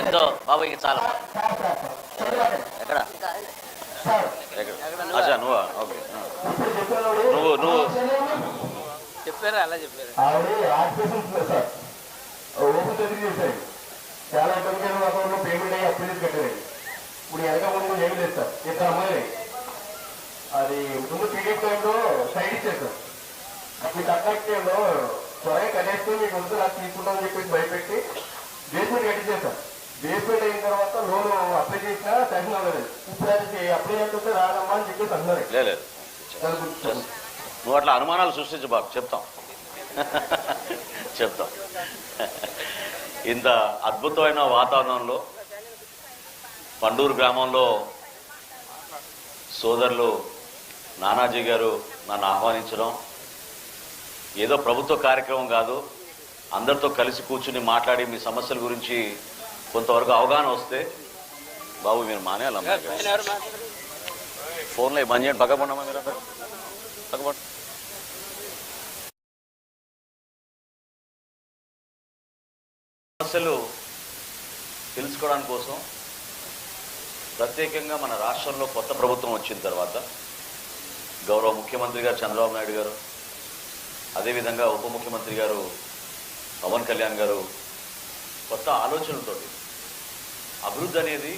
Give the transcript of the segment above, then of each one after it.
ఎంతో బాబు ఇంక చాలా. ఎక్కడ? ఆశా నువ్వా? ఓకే. నువ్వు నువ్వు. చెప్పారు? అలా చెప్పారు? ఆవిడ ఆర్టిఫిషియల్ సార్. ఓపెన్ చదివి చేశాడు చాలా ఇబ్బంది వాతావరణంలో పేమెంట్ అయ్యి అప్పు చేసి కట్టారు ఇప్పుడు వెనక ముందు ఏమి లేదు సార్. ఇద్దరు అమ్మాయిలు. అది ముందు పీడిఎఫ్ టైంలో సైడ్ ఇచ్చారు సార్ అప్పుడు కట్టాక్టేలో త్వరగా కట్టేస్తే మీకు ముందు నాకు తీసుకుంటామని చెప్పేసి భయపెట్టి బేస్మెంట్ కట్టించారు బేస్మెంట్ అయిన తర్వాత లోన్ అప్లై చేసినా శాంక్షన్ అవ్వలేదు. ఇప్పుడు అది అప్లై చేస్తుంటే రాదమ్మా అని చెప్పేసి అన్నారు. లేదు నువ్వు అట్లా అనుమానాలు సృష్టించు బాబు చెప్తాం. చెప్తాం. ఇంత అద్భుతమైన వాతావరణంలో పండూరు గ్రామంలో సోదరులు నానాజీ గారు నన్ను ఆహ్వానించడం ఏదో ప్రభుత్వ కార్యక్రమం కాదు అందరితో కలిసి కూర్చుని మాట్లాడి మీ సమస్యల గురించి కొంతవరకు అవగాహన వస్తే బాబు మీరు మాట్లాడారు? ఫోన్లో బంద్ చేయండి. పక్కపడమ్మా మీరు పక్కపడ సమస్యలు తెలుసుకోవడానికి కోసం ప్రత్యేకంగా మన రాష్ట్రంలో కొత్త ప్రభుత్వం వచ్చిన తర్వాత గౌరవ ముఖ్యమంత్రి గారు చంద్రబాబు నాయుడు గారు అదేవిధంగా ఉప ముఖ్యమంత్రి గారు పవన్ కళ్యాణ్ గారు కొత్త ఆలోచనలతోటి అభివృద్ధి అనేది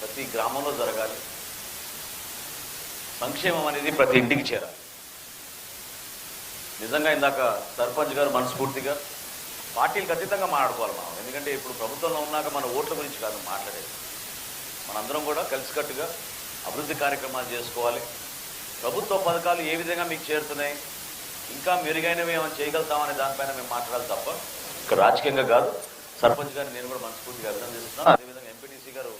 ప్రతి గ్రామంలో జరగాలి. సంక్షేమం అనేది ప్రతి ఇంటికి చేరాలి. నిజంగా ఇందాక సర్పంచ్ గారు మనస్ఫూర్తిగా పార్టీలకు అతీతంగా మాట్లాడుకోవాలి మనం. ఎందుకంటే ఇప్పుడు ప్రభుత్వంలో ఉన్నాక మన ఓట్ల గురించి కాదు మాట్లాడేది. మనందరం కూడా కలిసికట్టుగా అభివృద్ధి కార్యక్రమాలు చేసుకోవాలి. ప్రభుత్వ పథకాలు ఏ విధంగా మీకు చేరుతున్నాయి? ఇంకా మెరుగైనవి ఏమైనా చేయగలుగుతామనే దానిపైన మేము మాట్లాడాలి తప్ప ఇక్కడ రాజకీయంగా కాదు. సర్పంచ్ గారిని నేను కూడా మనస్ఫూర్తిగా అర్థం చేస్తున్నాను మూర్తి గారు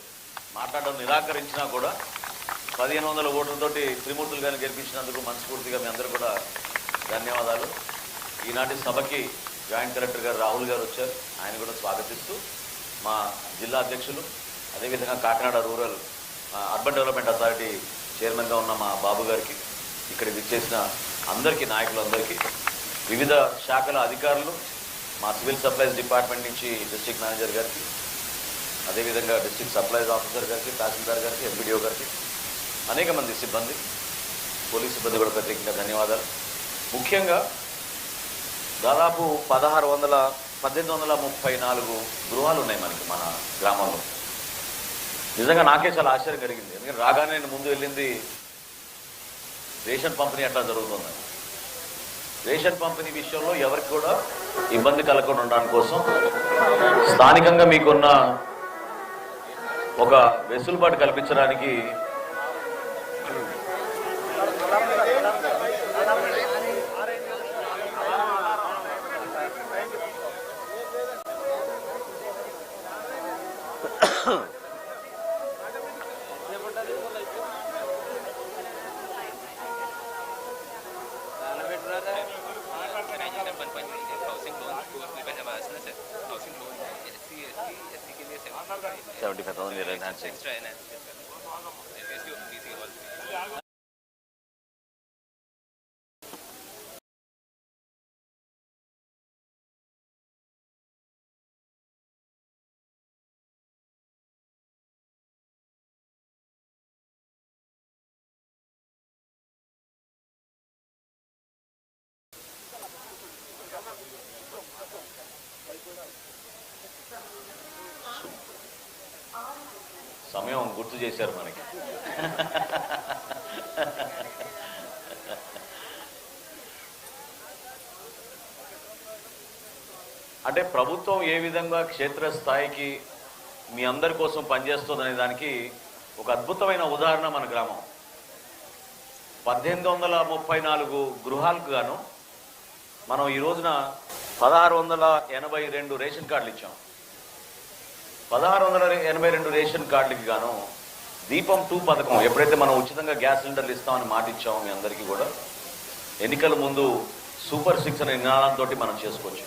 మాట్లాడడం నిరాకరించినా కూడా పదిహేను వందల ఓట్లతోటి త్రిమూర్తులు గారిని గెలిపించినందుకు మనస్ఫూర్తిగా మీ అందరూ కూడా ధన్యవాదాలు. ఈనాటి సభకి జాయింట్ కలెక్టర్ గారు రాహుల్ గారు వచ్చారు. ఆయన కూడా స్వాగతిస్తూ మా జిల్లా అధ్యక్షులు అదేవిధంగా Kakinada rural urban development authority చైర్మన్గా ఉన్న మా బాబు గారికి ఇక్కడ విచ్చేసిన అందరికీ నాయకులందరికీ వివిధ శాఖల అధికారులు మా సివిల్ సప్లైస్ డిపార్ట్మెంట్ నుంచి డిస్ట్రిక్ట్ మేనేజర్ గారికి అదేవిధంగా డిస్ట్రిక్ట్ సప్లైస్ ఆఫీసర్ గారికి తహసీల్దార్ గారికి ఎంపీడీఓ గారికి అనేక మంది సిబ్బంది పోలీస్ సిబ్బంది కూడా ప్రత్యేకంగా ధన్యవాదాలు. ముఖ్యంగా దాదాపు పదహారు వందల పద్దెనిమిది వందల ముప్పై నాలుగు గృహాలు ఉన్నాయి మనకి మన గ్రామంలో. నిజంగా నాకే చాలా ఆశ్చర్యం కలిగింది. ఎందుకంటే రాగానే నేను ముందు వెళ్ళింది రేషన్ పంపిణీ ఎట్లా జరుగుతుందని. రేషన్ పంపిణీ విషయంలో ఎవరికి కూడా ఇబ్బంది కలగకుండా ఉండడానికి కోసం స్థానికంగా మీకున్న ఒక వెసులుబాటు కల్పించడానికి Huh. extra energy. సమయం గుర్తు చేశారు మనకి. అంటే ప్రభుత్వం ఏ విధంగా క్షేత్రస్థాయికి మీ అందరి కోసం పనిచేస్తుందనే దానికి ఒక అద్భుతమైన ఉదాహరణ మన గ్రామం. పద్దెనిమిది వందల ముప్పై నాలుగు గృహాలకు గాను మనం ఈ రోజున పదహారు వందల ఎనభై రెండు రేషన్ కార్డులు ఇచ్చాం. పదహారు వందల ఎనభై రెండు రేషన్ కార్డులకి గాను దీపం టూ పథకం ఎప్పుడైతే మనం ఉచితంగా గ్యాస్ సిలిండర్లు ఇస్తామని మాట ఇచ్చామో మీ అందరికీ కూడా ఎన్నికల ముందు సూపర్ సిక్స్ అనే నినాదంతో మనం చేసుకోవచ్చు.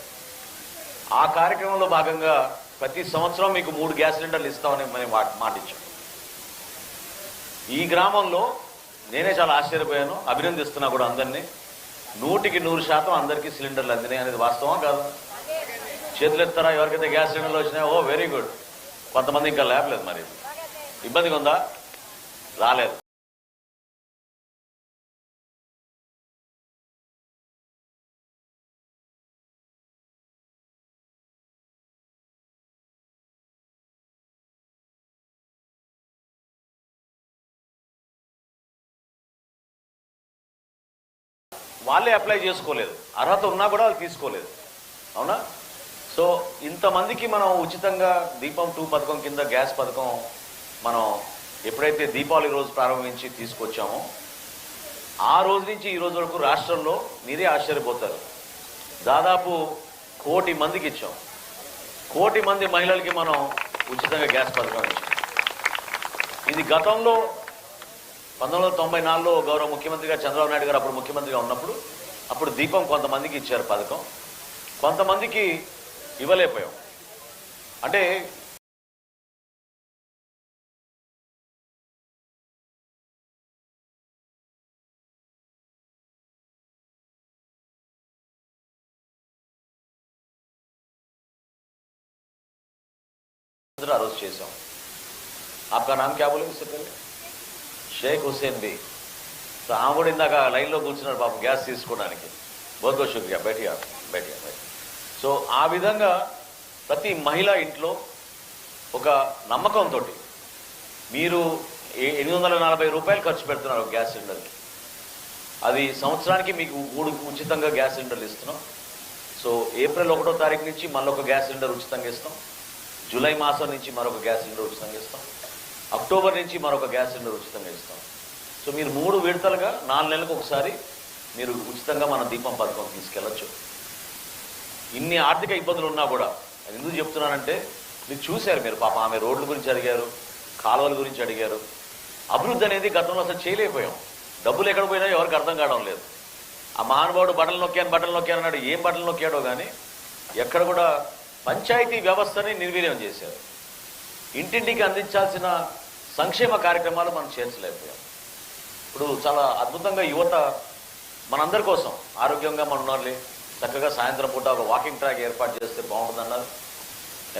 ఆ కార్యక్రమంలో భాగంగా ప్రతి సంవత్సరం మీకు మూడు గ్యాస్ సిలిండర్లు ఇస్తామని మనం మాట ఇచ్చాం. ఈ గ్రామంలో నేనే చాలా ఆశ్చర్యపోయాను అభినందిస్తున్నా కూడా అందరినీ. నూటికి నూరు శాతం అందరికీ సిలిండర్లు అందినాయి అనేది వాస్తవం కాదు. చేతులు ఎత్తారా ఎవరికైతే గ్యాస్ సిలిండర్లు వచ్చినాయో ఓ వెరీ గుడ్. కొంతమంది ఇంకా లేపలేదు మరి. ఇబ్బందిగా ఉందా? రాలేదు. వాళ్ళే అప్లై చేసుకోలేదు. అర్హత ఉన్నా కూడా వాళ్ళు తీసుకోలేదు. అవునా? సో ఇంతమందికి మనం ఉచితంగా దీపం టూ పథకం కింద గ్యాస్ పథకం మనం ఎప్పుడైతే దీపావళి రోజు ప్రారంభించి తీసుకొచ్చామో ఆ రోజు నుంచి ఈ రోజు వరకు రాష్ట్రంలో మీరే ఆశ్చర్యపోతారు. దాదాపు కోటి మందికి ఇచ్చాం. కోటి మంది మహిళలకి మనం ఉచితంగా గ్యాస్ పథకం ఇచ్చాం. ఇది గతంలో పంతొమ్మిది వందల తొంభై నాలుగులో గౌరవ ముఖ్యమంత్రిగా చంద్రబాబు నాయుడు గారు అప్పుడు ముఖ్యమంత్రిగా ఉన్నప్పుడు అప్పుడు దీపం కొంతమందికి ఇచ్చారు పథకం. కొంతమందికి ఇవ్వలేకపోయాం అంటే ఆ రోజు చేసాం आपका नाम क्या बोले इससे पहले షేక్ హుస్సేన్ బి సో ఆమె కూడా ఇందాక లైన్లో కూర్చున్నారు పాపం గ్యాస్ తీసుకోవడానికి బహుత్ బహుత్ శుక్రియా బయటియా బయటియా బయట సో ఆ విధంగా ప్రతి మహిళ ఇంట్లో ఒక నమ్మకంతో మీరు ఎనిమిది వందల నలభై రూపాయలు ఖర్చు పెడుతున్నారు గ్యాస్ సిలిండర్కి. అది సంవత్సరానికి మీకు మూడు ఉచితంగా గ్యాస్ సిలిండర్లు ఇస్తున్నాం. సో ఏప్రిల్ ఒకటో తారీఖు నుంచి మళ్ళొక గ్యాస్ సిలిండర్ ఉచితంగా ఇస్తాం. జూలై మాసం నుంచి మరొక గ్యాస్ సిలిండర్ ఉచితంగా ఇస్తాం. అక్టోబర్ నుంచి మరొక గ్యాస్ సిలిండర్ ఉచితంగా ఇస్తాం. సో మీరు మూడు విడతలుగా నాలుగు నెలలకు ఒకసారి మీరు ఉచితంగా మన దీపం పథకం తీసుకెళ్ళచ్చు. ఇన్ని ఆర్థిక ఇబ్బందులు ఉన్నా కూడా అది ఎందుకు చెప్తున్నానంటే మీరు చూశారు మీరు పాప ఆమె రోడ్ల గురించి అడిగారు కాలువల గురించి అడిగారు. అభివృద్ధి అనేది గతంలో అసలు చేయలేకపోయాం. డబ్బులు ఎక్కడ పోయినా ఎవరికి అర్థం కావడం లేదు. ఆ మహానుభావుడు బట్టలు నొక్కాను బట్టలు నొక్కాను అన్నాడు ఏం బట్టలు నొక్కాడో కానీ ఎక్కడ కూడా పంచాయతీ వ్యవస్థని నిర్వీర్యం చేశారు. ఇంటింటికి అందించాల్సిన సంక్షేమ కార్యక్రమాలు మనం చేర్చలేకపోయాం. ఇప్పుడు చాలా అద్భుతంగా యువత మనందరి కోసం ఆరోగ్యంగా మనం ఉండాలి చక్కగా సాయంత్రం పూట ఒక వాకింగ్ ట్రాక్ ఏర్పాటు చేస్తే బాగుంటుందన్నారు.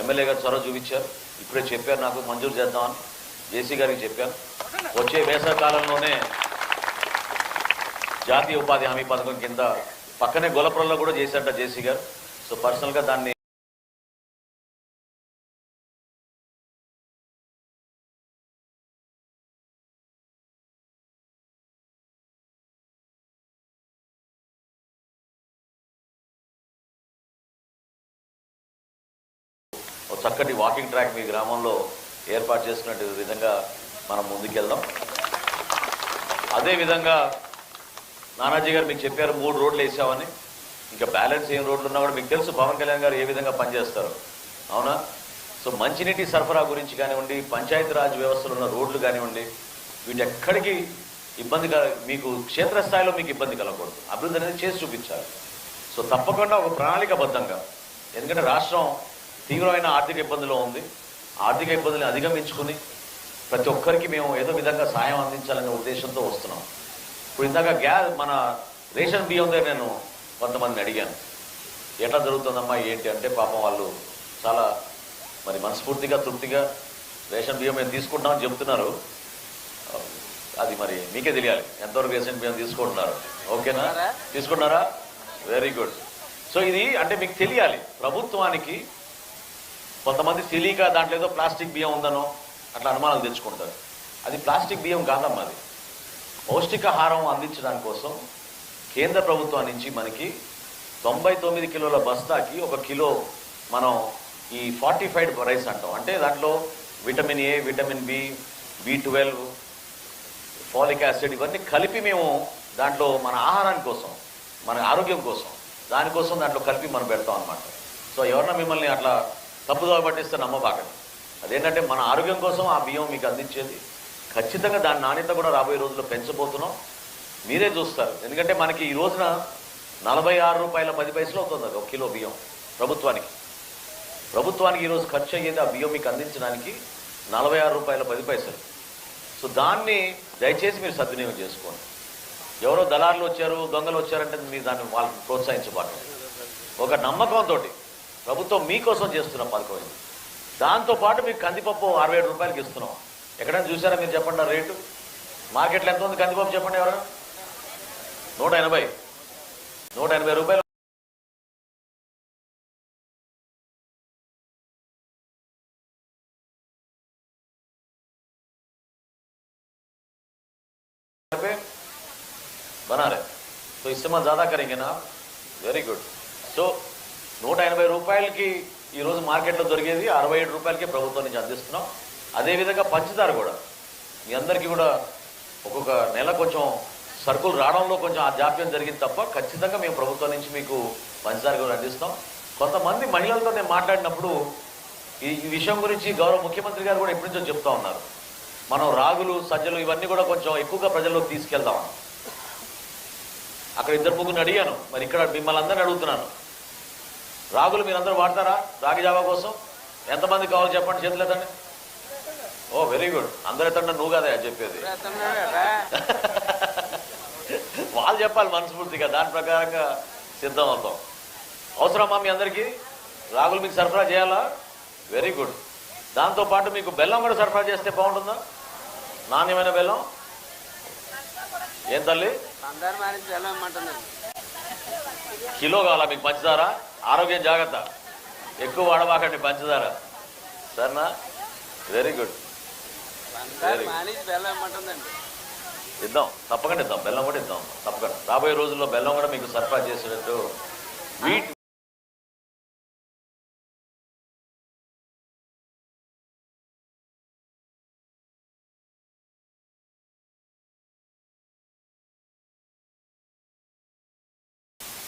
ఎమ్మెల్యే గారు చొరవ చూపించారు. ఇప్పుడే చెప్పారు నాకు మంజూరు చేద్దామని. జేసీ గారికి చెప్పాను. వచ్చే వేసవి కాలంలోనే జాతీయ ఉపాధి హామీ పథకం కింద పక్కనే గొలపురంలో కూడా చేశారట జేసీ గారు. సో పర్సనల్గా దాన్ని చక్కటి వాకింగ్ ట్రాక్ మీ గ్రామంలో ఏర్పాటు చేసుకున్నట్టు విధంగా మనం ముందుకెళ్దాం. అదేవిధంగా నానాజీ గారు మీకు చెప్పారు మూడు రోడ్లు వేసామని. ఇంకా బ్యాలెన్స్ ఏం రోడ్లు ఉన్నా కూడా మీకు తెలుసు పవన్ కళ్యాణ్ గారు ఏ విధంగా పనిచేస్తారు. అవునా? సో మంచినీటి సరఫరా గురించి కానివ్వండి పంచాయతీరాజ్ వ్యవస్థలో ఉన్న రోడ్లు కానివ్వండి వీటి ఎక్కడికి ఇబ్బంది కల- మీకు క్షేత్రస్థాయిలో మీకు ఇబ్బంది కలగకూడదు. అభివృద్ధి అనేది చేసి చూపించాలి. సో తప్పకుండా ఒక ప్రణాళికబద్ధంగా ఎందుకంటే రాష్ట్రం తీవ్రమైన ఆర్థిక ఇబ్బందిలో ఉంది. ఆర్థిక ఇబ్బందులు అధిగమించుకుని ప్రతి ఒక్కరికి మేము ఏదో విధంగా సాయం అందించాలనే ఉద్దేశంతో వస్తున్నాం. ఇప్పుడు ఇందాక గ్యాస్ మన రేషన్ బియ్యం దగ్గర నేను కొంతమందిని అడిగాను. ఎట్లా జరుగుతుందమ్మా ఏంటి అంటే పాపం వాళ్ళు చాలా మరి మనస్ఫూర్తిగా తృప్తిగా రేషన్ బియ్యం మేము తీసుకుంటామని చెప్తున్నారు. అది మరి మీకే తెలియాలి. ఎంతవరకు రేషన్ బియ్యం తీసుకుంటున్నారు? ఓకేనా? తీసుకున్నారా వెరీ గుడ్. సో ఇది అంటే మీకు తెలియాలి. ప్రభుత్వానికి కొంతమంది తెలియక దాంట్లో ఏదో ప్లాస్టిక్ బియ్యం ఉందనో అట్లా అనుమానాలు తెచ్చుకుంటారు. అది ప్లాస్టిక్ బియ్యం కాదమ్మా అది. పౌష్టికాహారం అందించడం కోసం కేంద్ర ప్రభుత్వం నుంచి మనకి తొంభై తొమ్మిది కిలోల బస్తాకి ఒక కిలో మనం ఈ ఫార్టిఫైడ్ రైస్ అంటాం. అంటే దాంట్లో vitamin A vitamin B B twelve folic acid ఇవన్నీ కలిపి మేము దాంట్లో మన ఆహారాని కోసం మన ఆరోగ్యం కోసం దానికోసం దాంట్లో కలిపి మనం పెడతాం అనమాట సో ఎవరన్నా మిమ్మల్ని అట్లా తప్పుదోవ పట్టిస్తే నమ్మబాకండి. అదేంటంటే మన ఆరోగ్యం కోసం ఆ బియ్యం మీకు అందించేది. ఖచ్చితంగా దాని నాణ్యత కూడా రాబోయే రోజుల్లో పెంచబోతున్నాం. మీరే చూస్తారు. ఎందుకంటే మనకి ఈ రోజున నలభై ఆరు రూపాయల పది పైసలు అవుతుంది అది ఒక కిలో బియ్యం ప్రభుత్వానికి. ప్రభుత్వానికి ఈరోజు ఖర్చు అయ్యేది ఆ బియ్యం మీకు అందించడానికి నలభై ఆరు రూపాయల పది పైసలు. సో దాన్ని దయచేసి మీరు సద్వినియోగం చేసుకోండి. ఎవరో దళారులు వచ్చారు దొంగలు వచ్చారంటే మీరు దాన్ని వాళ్ళని ప్రోత్సహించబాకండి ఒక నమ్మకంతో ప్రభుత్వం మీకోసం చేస్తున్న పథకం ఇది దాంతో పాటు మీకు కందిపప్పు అరవై ఏడు రూపాయలకి ఇస్తున్నాం ఎక్కడైనా చూసారా మీరు చెప్పండి ఆ రేటు మార్కెట్లో ఎంత ఉంది కందిపప్పు చెప్పండి ఎవరు నూట ఎనభై నూట ఎనభై రూపాయలు बना रहे तो इस्तेमाल ज़्यादा करेंगे ना వెరీ గుడ్ సో నూట ఎనభై రూపాయలకి ఈరోజు మార్కెట్లో దొరికేది అరవై ఏడు రూపాయలకి ప్రభుత్వం నుంచి అందిస్తున్నాం. అదేవిధంగా పంచదార కూడా. మీ అందరికీ కూడా ఒక్కొక్క నెల కొంచెం సరుకులు రావడంలో కొంచెం ఆ జాప్యం జరిగింది తప్ప ఖచ్చితంగా మేము ప్రభుత్వం నుంచి మీకు పంచదార కూడా అందిస్తాం. కొంతమంది మహిళలతో నేను మాట్లాడినప్పుడు ఈ ఈ విషయం గురించి గౌరవ ముఖ్యమంత్రి గారు కూడా ఎప్పటి నుంచో చెప్తా ఉన్నారు. మనం రాగులు సజ్జలు ఇవన్నీ కూడా కొంచెం ఎక్కువగా ప్రజల్లోకి తీసుకెళ్దాం. అక్కడ ఇద్దరు ముగ్గురిని అడిగాను. మరి ఇక్కడ మిమ్మల్ని అందరిని అడుగుతున్నాను. రాగులు మీరందరూ వాడతారా? రాగి జావా కోసం? ఎంతమంది కావాలి చెప్పండి చేతులు ఎత్తండి ఓ వెరీ గుడ్. అందరు ఎత్తండి నువ్వు కదా చెప్పేది. వాళ్ళు చెప్పాలి మనస్ఫూర్తిగా. దాని ప్రకారంగా సిద్ధం అవుతాం అవసరమా మీ అందరికీ? రాగులు మీకు సరఫరా చేయాలా? Very good. దాంతోపాటు మీకు బెల్లం కూడా సరఫరా చేస్తే బాగుంటుందా? నాణ్యమైన బెల్లం? ఏం తల్లి? కిలో కావాలా? మీకు పంచదార ఆరోగ్యం జాగ్రత్త. ఎక్కువ వాడబాకండి పంచదార. సరేనా? వెరీ గుడ్ ఇద్దాం. తప్పకుండా ఇద్దాం. బెల్లం కూడా ఇద్దాం. తప్పకుండా. రాబోయే రోజుల్లో బెల్లం కూడా మీకు సరఫరా చేసేటట్టు వీటి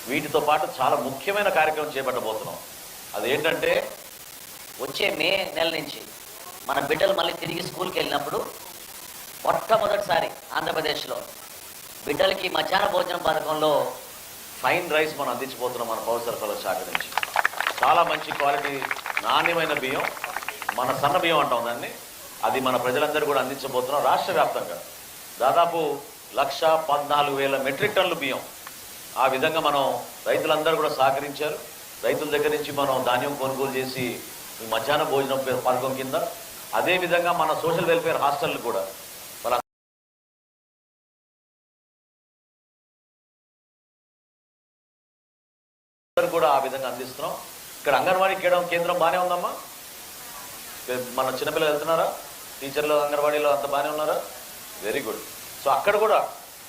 వీటితో పాటు చాలా ముఖ్యమైన కార్యక్రమం చేపట్టబోతున్నాం. అదేంటంటే వచ్చే మే నెల నుంచి మన బిడ్డలు మళ్ళీ తిరిగి స్కూల్కి వెళ్ళినప్పుడు మొట్టమొదటిసారి ఆంధ్రప్రదేశ్లో బిడ్డలకి మధ్యాహ్న భోజన పథకంలో ఫైన్ రైస్ మనం అందించబోతున్నాం మన పౌర సరఫరాల శాఖ నుంచి. చాలా మంచి క్వాలిటీ నాణ్యమైన బియ్యం మన సన్న బియ్యం అంటాం దాన్ని. అది మన ప్రజలందరూ కూడా అందించబోతున్నాం రాష్ట్ర వ్యాప్తంగా. దాదాపు లక్ష పద్నాలుగు వేల మెట్రిక్ టన్నులు బియ్యం ఆ విధంగా మనం రైతులందరూ కూడా సహకరించారు. రైతుల దగ్గర నుంచి మనం ధాన్యం కొనుగోలు చేసి మధ్యాహ్న భోజనం పథకం కింద. అదేవిధంగా మన సోషల్ వెల్ఫేర్ హాస్టల్ కూడా. అందరూ కూడా ఆ విధంగా అందిస్తున్నాం. ఇక్కడ అంగన్వాడీ కేడం కేంద్రం బాగానే ఉందమ్మా? మన చిన్నపిల్లలు వెళ్తున్నారా? టీచర్లు అంగన్వాడీలో అంత బాగానే ఉన్నారా? Very good. సో అక్కడ కూడా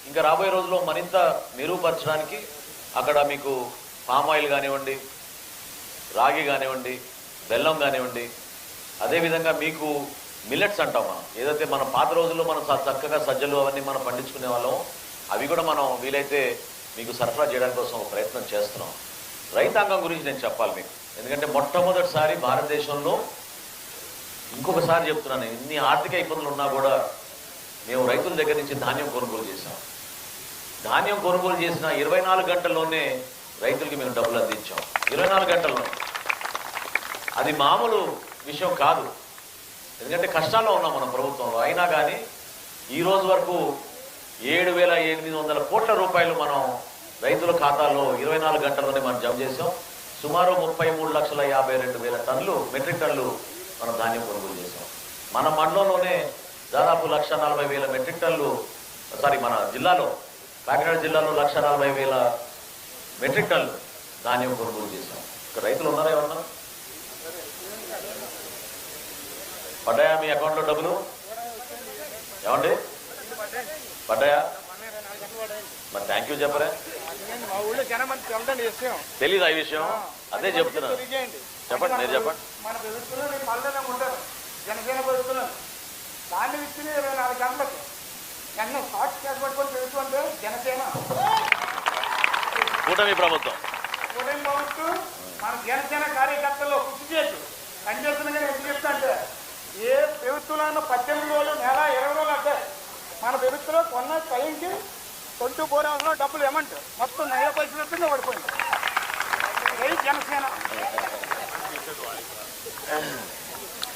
ఇంకా రాబోయే రోజుల్లో మరింత మెరుగుపరచడానికి అక్కడ మీకు పామ్ ఆయిల్ కానివ్వండి రాగి కానివ్వండి బెల్లం కానివ్వండి అదేవిధంగా మీకు మిల్లెట్స్ అంటాం మనం. ఏదైతే మన పాత రోజుల్లో మనం చక్కగా సజ్జలు అవన్నీ మనం పండించుకునే వాళ్ళం అవి కూడా మనం వీలైతే మీకు సరఫరా చేయడానికి కోసం ప్రయత్నం చేస్తున్నాం. రైతాంగం గురించి నేను చెప్పాలి మీకు. ఎందుకంటే మొట్టమొదటిసారి భారతదేశంలో ఇంకొకసారి చెప్తున్నాను ఇన్ని ఆర్థిక ఇబ్బందులు ఉన్నా కూడా మేము రైతుల దగ్గర నుంచి ధాన్యం కొనుగోలు చేశాం. ధాన్యం కొనుగోలు చేసిన ఇరవై నాలుగు గంటల్లోనే రైతులకి మేము డబ్బులు అందించాం. ఇరవై నాలుగు గంటల్లో. అది మామూలు విషయం కాదు. ఎందుకంటే కష్టాల్లో ఉన్నాం మనం ప్రభుత్వంలో. అయినా కానీ ఈ రోజు వరకు ఏడు వేల ఎనిమిది వందల కోట్ల రూపాయలు మనం రైతుల ఖాతాలో ఇరవై నాలుగు గంటల్లోనే మనం జమ చేసాం సుమారు ముప్పై మూడు లక్షల యాభై రెండు వేల టన్నులు మెట్రిక్ టన్నులు మనం ధాన్యం కొనుగోలు చేసాం మన మండలంలోనే దాదాపు లక్ష నలభై వేల మెట్రిక్ టన్నులు సారీ మన జిల్లాలో కాకినాడ జిల్లాలో లక్ష నలభై వేల మెట్రిక్ టన్నులు ధాన్యం కొనుగోలు చేశాం. ఇక్కడ రైతులు ఉన్నారా ఏమన్నా పడ్డాయా మీ అకౌంట్లో డబ్బులు? ఏమండి? పడ్డాయా? మరి థ్యాంక్ యూ చెప్పరా? తెలీదు ఆ విషయం? అదే చెప్తున్నా. చెప్పండి మీరు చెప్పండి. మన పెరుగుతున్నా నేను జనసేన పెరుగుతున్నాను దాన్ని ఇచ్చిన ఇరవై నాలుగు గంటలకు. నన్ను షార్ట్ క్యాష్ పట్టుకొని పెరుగుతుంటే జనసేన. కూటమి ప్రభుత్వం. ఉదయం బాగుంటూ మన జనసేన కార్యకర్తల్లో కృషి చేసి పనిచేస్తున్నా ఎందుకు చెప్తా అంటే ఏ ప్రభుత్వంలో పద్దెనిమిది రోజులు నెల ఇరవై రోజులు అంటే మన ప్రభుత్వంలో కొన్న టైంకి పోరే అవసరం డబ్బులు ఏమంట మొత్తం నయ పరిస్థితుల్లో పడిపోయింది. జై జనసేన.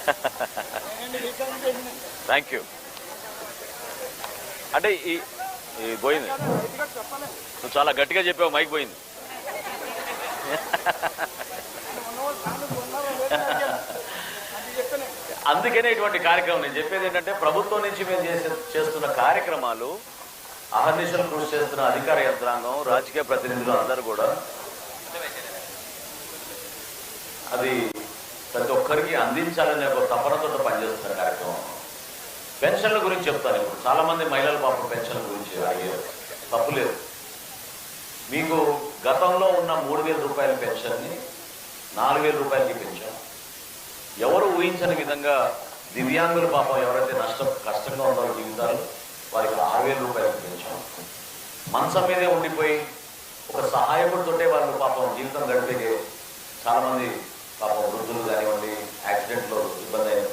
థ్యాంక్ యూ అంటే ఈ ఈ పోయింది. నువ్వు చాలా గట్టిగా చెప్పావు మైక్ పోయింది. అందుకనే ఇటువంటి కార్యక్రమం. నేను చెప్పేది ఏంటంటే ప్రభుత్వం నుంచి మేము చేసే చేస్తున్న కార్యక్రమాలు అహర్నిశలు కృషి చేస్తున్న అధికార యంత్రాంగం రాజకీయ ప్రతినిధులు అందరూ కూడా అది ప్రతి ఒక్కరికి అందించాలనే ఒక తపనతో పనిచేస్తున్న కార్యక్రమం. పెన్షన్ల గురించి చెప్తాను ఇప్పుడు. చాలా మంది మహిళల పాపం పెన్షన్ల గురించి అడిగారు. తప్పు లేదు. మీకు గతంలో ఉన్న మూడు వేల రూపాయల పెన్షన్ని నాలుగు వేల రూపాయలకి పెంచాం. ఎవరు ఊహించని విధంగా దివ్యాంగుల పాపం ఎవరైతే నష్టం కష్టంగా ఉన్నారో జీవితాలు వారికి ఆరు వేల రూపాయలకి పెంచాం. మంచం మీదే ఉండిపోయి ఒక సహాయకుడితోటే వాళ్ళు పాపం జీవితం గడిపే చాలామంది పాపం వృద్ధులు కానివ్వండి యాక్సిడెంట్లో ఇబ్బంది అయిన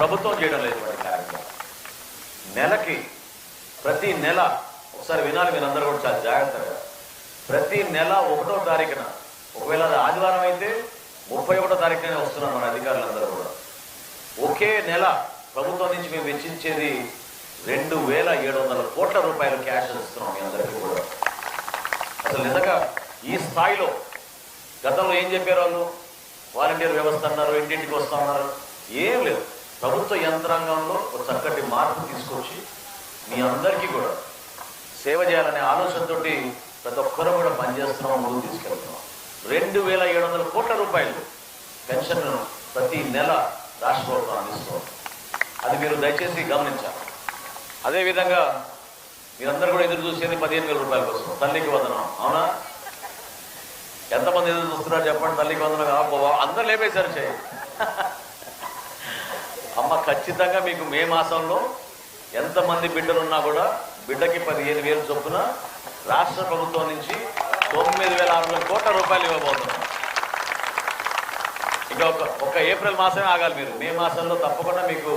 ప్రభుత్వం చేయడం లేదు ఇటువంటి కార్యక్రమం నెలకి ప్రతి నెల ఒకసారి వినాలి అందరూ కూడా చాలా జాగ్రత్తగా. ప్రతి నెల ఒకటో తారీఖున ఒకవేళ అది ఆదివారం అయితే ముప్పై ఒకటో తారీఖునే వస్తున్నారు మన అధికారులందరూ కూడా. ఒకే నెల ప్రభుత్వం నుంచి మేము వెచ్చించేది రెండు వేల ఏడు వందల కోట్ల రూపాయలు క్యాష్ ఇస్తున్నాం మీ అందరికీ కూడా. అసలు నిజంగా ఈ స్థాయిలో గతంలో ఏం చెప్పారు వాళ్ళు? వాలంటీర్ వ్యవస్థ అన్నారు ఇంటింటికి వస్తున్నారు ఏం లేదు. ప్రభుత్వ యంత్రాంగంలో ఒక చక్కటి మార్పు తీసుకొచ్చి మీ అందరికీ కూడా సేవ చేయాలనే ఆలోచనతో ప్రతి ఒక్కరూ కూడా పనిచేస్తున్నాం ముందుకు తీసుకెళ్తున్నాం. రెండు వేల ఏడు వందల కోట్ల రూపాయలు పెన్షన్ను ప్రతి నెల రాష్ట్ర ప్రభుత్వం అందిస్తుంది. అది మీరు దయచేసి గమనించాలి. అదేవిధంగా మీరందరూ కూడా ఎదురు చూసేది పదిహేను వేల రూపాయల కోసం. తల్లికి వదనం. అవునా? ఎంతమంది ఎదురు చూస్తున్నారు చెప్పండి. తల్లికి వందనం కాబో అందరూ లేపేశారు చేయండి అమ్మ ఖచ్చితంగా మీకు మే మాసంలో ఎంతమంది బిడ్డలున్నా కూడా బిడ్డకి పదిహేను వేలు చొప్పున రాష్ట్ర ప్రభుత్వం నుంచి తొమ్మిది వేల ఆరు వందల కోట్ల రూపాయలు ఇవ్వబోతున్నాం. ఇంకా ఒక ఒక ఏప్రిల్ మాసమే ఆగాలి మీరు. మే మాసంలో తప్పకుండా మీకు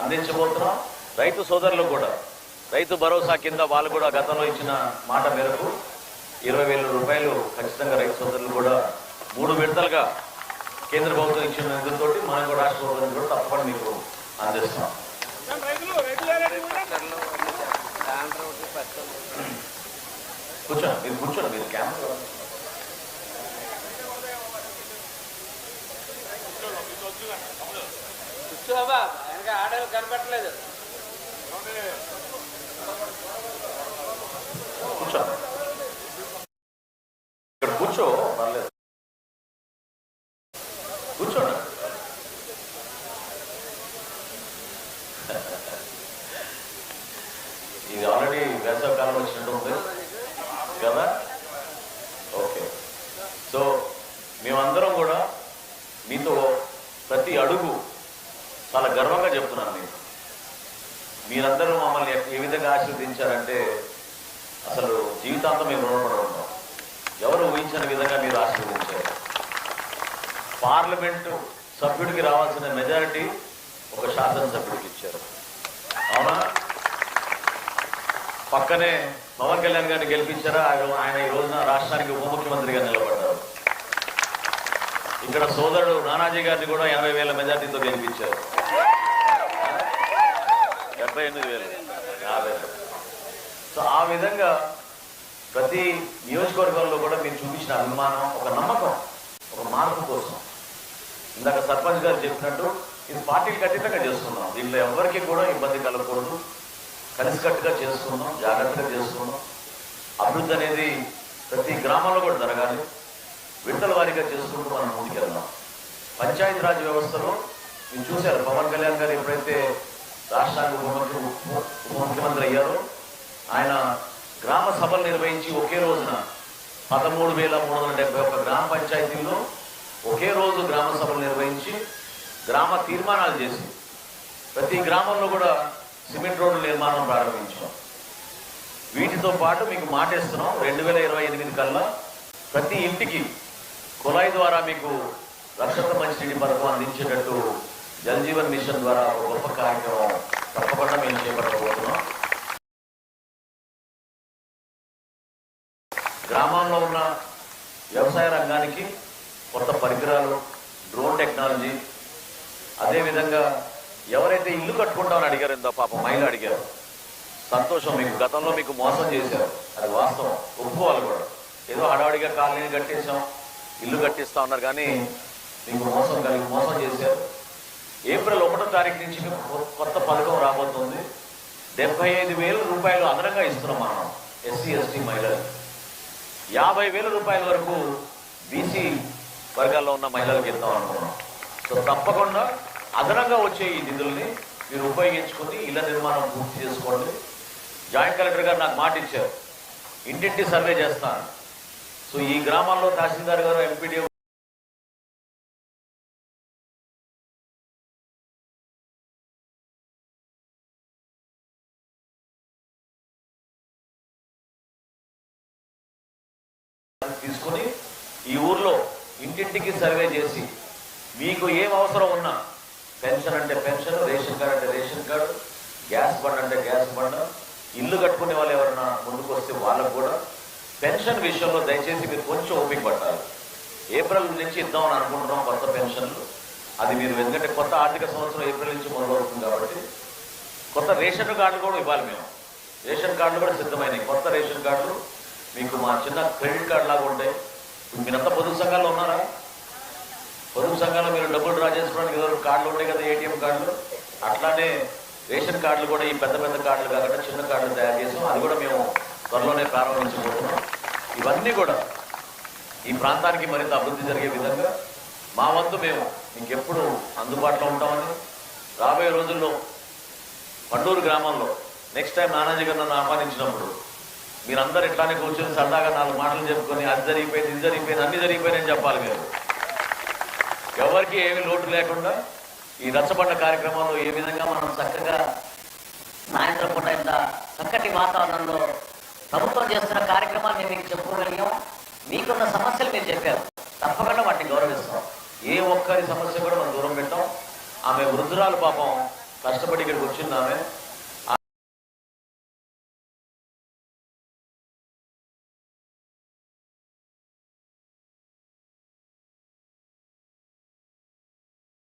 అందించబోతున్నాం. రైతు సోదరులు కూడా రైతు భరోసా కింద వాళ్ళు కూడా గతంలో ఇచ్చిన మాట మేరకు ఇరవై వేల రూపాయలు ఖచ్చితంగా రైతు సోదరులు కూడా మూడు విడతలుగా కేంద్ర ప్రభుత్వం ఇచ్చిన నిధులతో మనం కూడా రాష్ట్ర ప్రభుత్వం కూడా తప్పకుండా మీకు అందిస్తాం కూర్చోండి మీరు కూర్చోండి మీరు కెమెరా కూర్చోబా కనపట్లేదు కూర్చో ఇక్కడ కూర్చో పర్లేదు కూర్చోండి ఇది ఆల్రెడీ వేసవకాలం వచ్చినట్టు ఉంది కదా ఓకే సో మేమందరం కూడా మీతో ప్రతి అడుగు చాలా గర్వంగా చెప్తున్నాను నేను. మీరందరూ మమ్మల్ని ఏ విధంగా ఆశీర్వదించారంటే అసలు జీవితాంతం మేము రుణపడి ఉంటాం. ఎవరు ఊహించని విధంగా మీరు ఆశీర్వదించారు. పార్లమెంటు సభ్యుడికి రావాల్సిన మెజారిటీ ఒక శాసనసభ్యుడికి ఇచ్చారు. అవునా? పక్కనే పవన్ కళ్యాణ్ గారిని గెలిపించారా? ఆయన ఆయన ఈ రోజున రాష్ట్రానికి ఉప ముఖ్యమంత్రిగా నిలబడ్డారు. ఇక్కడ సోదరుడు నానాజీ గారిని కూడా ఎనభై వేల మెజార్టీతో గెలిపించారు. డెబ్బై ఎనిమిది వేలు. యాభై సో ఆ విధంగా ప్రతి నియోజకవర్గంలో కూడా మీరు చూపించిన అభిమానం ఒక నమ్మకం ఒక మార్పు కోసం. ఇందాక సర్పంచ్ గారు చెప్పినట్టు ఇది పార్టీలు ఖచ్చితంగా చేస్తున్నాం. దీంట్లో ఎవరికి కూడా ఇబ్బంది కలగకూడదు. కలిసికట్టుగా చేసుకుందాం జాగ్రత్తగా చేసుకుందాం అభివృద్ధి అనేది ప్రతి గ్రామంలో కూడా జరగాలి. విడతల వారీగా చేసుకుంటూ మనం ముందుకెళ్దాం. పంచాయతీరాజ్ వ్యవస్థలో నేను చూశారు పవన్ కళ్యాణ్ గారు ఎప్పుడైతే రాష్ట్రానికి ఉప ముఖ్య- ఉప ముఖ్యమంత్రి అయ్యారో ఆయన గ్రామ సభలు నిర్వహించి ఒకే రోజున పదమూడు వేల మూడు వందల డెబ్బై ఒక్క గ్రామ పంచాయతీల్లో ఒకే రోజు గ్రామ సభలు నిర్వహించి గ్రామ తీర్మానాలు చేసి ప్రతి గ్రామంలో కూడా సిమెంట్ రోడ్ల నిర్మాణం ప్రారంభించాం. వీటితో పాటు మీకు మాటేస్తున్నాం రెండు వేల ఇరవై ఎనిమిది కల్లా ప్రతి ఇంటికి కుళాయి ద్వారా మీకు రక్షక మంచినీటి పథకం అందించేటట్టు జలజీవన్ మిషన్ ద్వారా ఒక గొప్ప కార్యక్రమం తప్పకుండా మేము చేపట్టబోతున్నాం. గ్రామంలో ఉన్న వ్యవసాయ రంగానికి కొత్త పరికరాలు డ్రోన్ టెక్నాలజీ అదేవిధంగా ఎవరైతే ఇల్లు కట్టుకుంటామని అడిగారు ఎంతో పాప మహిళ అడిగారు. సంతోషం మీకు గతంలో మీకు మోసం చేశారు. అది వాస్తవం. ఒప్పుకోవాలి కూడా. ఏదో హడావిడిగా కాలనీ కట్టేశాం. ఇల్లు కట్టిస్తా ఉన్నారు కానీ మీకు మోసం కలిగి మోసం చేశారు. ఏప్రిల్ ఒకటో తారీఖు నుంచి కొత్త పథకం రాబోతుంది. డెబ్బై ఐదు వేల రూపాయలు అదనంగా ఇస్తున్నాం మనం ఎస్సీ ఎస్టీ మహిళలు. యాభై వేల రూపాయల వరకు బీసీ వర్గాల్లో ఉన్న మహిళలకు ఇద్దాం అనుకున్నాం. సో తప్పకుండా అదనంగా వచ్చే ఈ నిధుల్ని మీరు ఉపయోగించుకుని ఇళ్ళ నిర్మాణం పూర్తి చేసుకోండి. జాయింట్ కలెక్టర్ గారు నాకు మాట ఇచ్చారు ఇంటింటి సర్వే చేస్తాను. సో ఈ గ్రామాల్లో తహసీల్దార్ గారు ఎంపీడీ తీసుకుని ఈ ఊర్లో ఇంటింటికి సర్వే చేసి మీకు ఏం అవసరం ఉన్నా పెన్షన్ అంటే పెన్షన్ రేషన్ కార్డు అంటే రేషన్ కార్డు గ్యాస్ బండ్ అంటే గ్యాస్ బండ్ ఇల్లు కట్టుకునే వాళ్ళు ఎవరైనా ముందుకు వస్తే వాళ్ళకు కూడా పెన్షన్ విషయంలో దయచేసి మీరు కొంచెం ఓపిక పట్టాలి. ఏప్రిల్ నుంచి ఇద్దామని అనుకుంటున్నాం కొత్త పెన్షన్లు. అది మీరు ఎందుకంటే కొత్త ఆర్థిక సంవత్సరం ఏప్రిల్ నుంచి మొదలవుతుంది కాబట్టి కొత్త రేషన్ కార్డులు కూడా ఇవ్వాలి మేము. రేషన్ కార్డులు కూడా సిద్ధమైనవి. కొత్త రేషన్ కార్డులు మీకు మా చిన్న క్రెడిట్ కార్డు లాగా ఉంటాయి. మీరంతా పొదుపు సంఘాల్లో ఉన్నారా? పొదుపు సంఘాల్లో మీరు డబ్బులు డ్రా చేసుకోవడానికి ఏదో కార్డులు ఉంటాయి కదా ఏటీఎం కార్డులు. అట్లానే రేషన్ కార్డులు కూడా ఈ పెద్ద పెద్ద కార్డులు కాకుండా చిన్న కార్డులు తయారు చేసాం. అది కూడా మేము త్వరలోనే ప్రారంభించబోతున్నాం. ఇవన్నీ కూడా ఈ ప్రాంతానికి మరింత అభివృద్ధి జరిగే విధంగా మా వంతు మేము ఇంకెప్పుడు అందుబాటులో ఉంటామని రాబోయే రోజుల్లో పండూరు గ్రామంలో నెక్స్ట్ టైం నానాజీ గారు నన్ను ఆహ్వానించినప్పుడు మీరందరూ ఇట్లానే కూర్చొని సరదాగా నాలుగు మాటలు చెప్పుకొని అది జరిగిపోయింది ఇది జరిగిపోయింది అన్ని జరిగిపోయినాయని చెప్పాలి మీరు. ఎవరికి ఏమి లోటు లేకుండా ఈ రచ్చబండ కార్యక్రమంలో ఏ విధంగా మనం చక్కగా సాయంత్రం పూట ఇంత చక్కటి వాతావరణంలో ప్రభుత్వం చేస్తున్న కార్యక్రమాలు నేను మీకు చెప్పుకోగలిగాం. మీకున్న సమస్యలు మీరు చెప్పారు. తప్పకుండా వాటిని గౌరవిస్తాం. ఏ ఒక్కరి సమస్య కూడా మనం దూరం పెట్టాం. ఆమె వృద్ధురాలు పాపం కష్టపడి ఇక్కడికి వచ్చింది ఆమె.